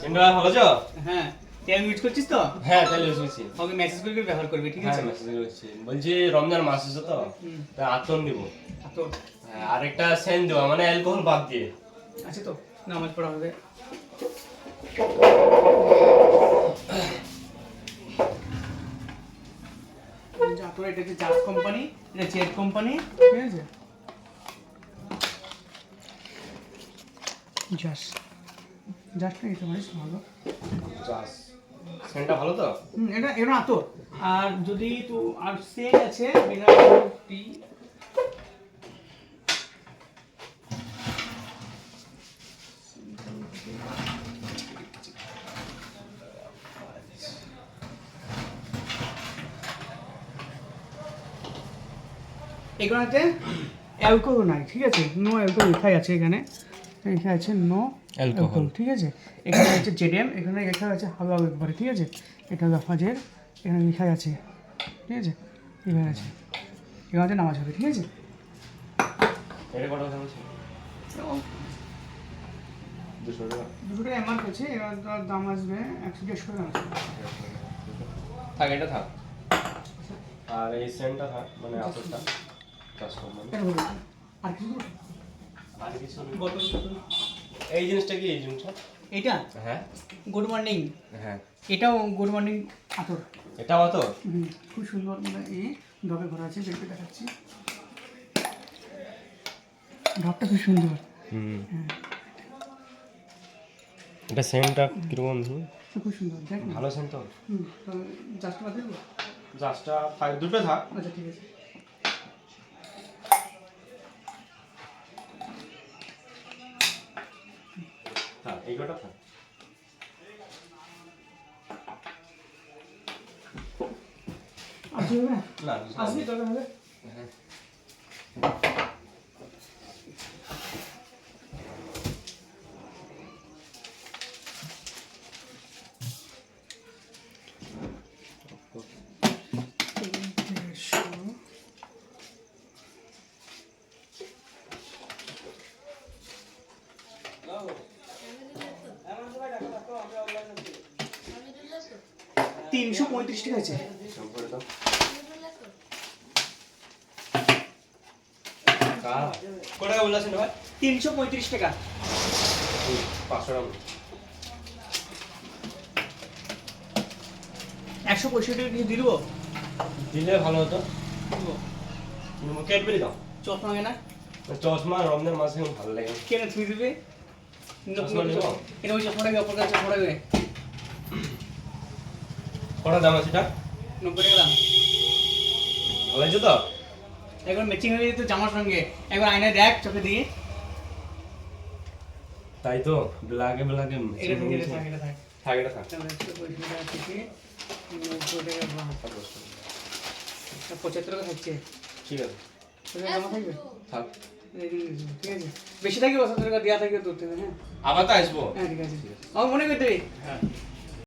সেন্টা ভালো তো হ্যাঁ তেল ইউজ করছিস তো? হ্যাঁ তাহলে বুঝছি ওকে মেসেজ করে ব্যবহার করবি ঠিক হ্যাঁ আছে? মেসেজ করছি। বলছি রমজান মাস আছে তো। তা আতন দিব। তো হ্যাঁ আরেকটা সেন্ট দেওয়া মানে অ্যালকোহল বাদ দিয়ে। আছে তো নামাজ পড়া হবে। এটা হচ্ছে জাস কোম্পানি এটা কোম্পানি ঠিক আছে? জাসটা নিতে পারিস ভালো। সেন্টটা ভালো তো? এটা এটা আতর। আর যদি তো আর সেল আছে বিনা টি এগুলোতে অ্যালকোহল নাই ঠিক আছে? নো অ্যালকোহল লেখাই আছে এখানে। লেখা আছে নো. অ্যালকোহল ঠিক আছে? এখানে আছে জেডিএম এখানে লেখা আছে হালকা একবারে ঠিক আছে? এটা হলো ফাজের এখানে লেখা আছে ঠিক আছে? এখানে আছে। এখানে আছে নামাজ হবে ঠিক আছে? দুশো টাকা। টাকা আছে এবার দাম আসবে একশো দেড়শো টাকা। আসবে থাক এটা থাক। আর এই সেন্টটা থাক মানে বলুন। আর কিছু? আর কিছু। এই জিনিসটা কি এই জিনিসটা? এটা? হ্যাঁ। গুড মর্নিং হ্যাঁ। এটাও গুড মর্নিং আতর। এটাও আতর? খুব সুন্দর মানে এই ডবে ভরা আছে দেখতে দেখাচ্ছি। ডবটা খুব সুন্দর। হুম। হ্যাঁ। এটা সেন্টটা কীরকম হুম? খুব সুন্দর দেখ ভালো সেন্ট তো। হুম তো জাস্ট দেবো? জাস্টটা দুটো থাক। আচ্ছা ঠিক আছে। থাক এই কটা থাক। না? আসবি তবে হবে হ্যাঁ। তিনশো পঁয়ত্রিশ টাকা আছে। বলছেন ভাই? তিনশো পঁয়ত্রিশ টাকা। পাঁচশো টাকা একশো পঁয়ষট্টি টাকা কিছু দিয়ে দেবো দিলে ভালো হতো। ক্যাডবেরি দাও। চশমা কেনা? চশমা রমজান মাসে ভালো লাগে। কেনে থুই দেবে? চশমা নেব? অপর চশমাটা দেবে কটা দাম আছে এটা? নব্বই টাকা দাম। ভালো আছে তো? একবার ম্যাচিং হয়ে যেত জামার সঙ্গে। একবার আয়নায় দেখ চোখে দিয়ে তাই তো? ব্ল্যাকে ব্ল্যাকে এটা থাকে এটা থাকে এটা এটা নব্বই টাকা পঁচাত্তর টাকা থাকছে। ঠিক আছে। থাক। ঠিক বেশি থাকবে পঁচাত্তর টাকা দেওয়া থাকবে তোর থেকে হ্যাঁ। আবার তো আসব। হ্যাঁ ঠিক আছে। আমার মনে করতে হ্যাঁ।